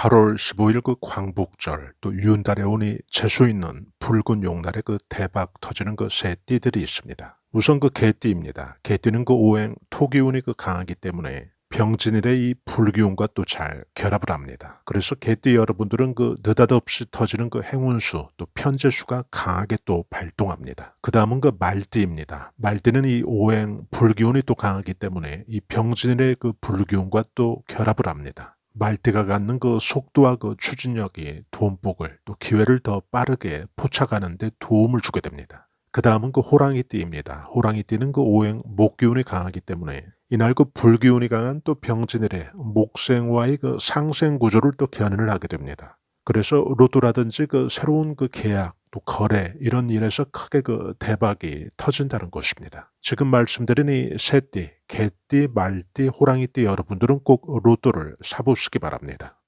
8월 15일 그 광복절 또 유은달에 오니 재수 있는 붉은 용날에 그 대박 터지는 그 새띠들이 있습니다. 우선 그 개띠입니다. 개띠는 그 오행 토기운이 그 강하기 때문에 병진일의 이 불기운과 또 잘 결합을 합니다. 그래서 개띠 여러분들은 그 느닷없이 터지는 그 행운수 또 편재수가 강하게 또 발동합니다. 그 다음은 그 말띠입니다. 말띠는 이 오행 불기운이 또 강하기 때문에 이 병진일의 그 불기운과 또 결합을 합니다. 말띠가 갖는 그 속도와 그 추진력이 돈복을 또 기회를 더 빠르게 포착하는데 도움을 주게 됩니다. 그 다음은 그 호랑이띠입니다. 호랑이띠는 그 오행 목기운이 강하기 때문에 이날 그 불기운이 강한 또 병진일의 목생와의 그 상생 구조를 또 견인을 하게 됩니다. 그래서 로또라든지 그 새로운 그 계약 또 거래 이런 일에서 크게 그 대박이 터진다는 것입니다. 지금 말씀드린 이 새띠, 개띠, 말띠, 호랑이띠 여러분들은 꼭 로또를 사보시기 바랍니다.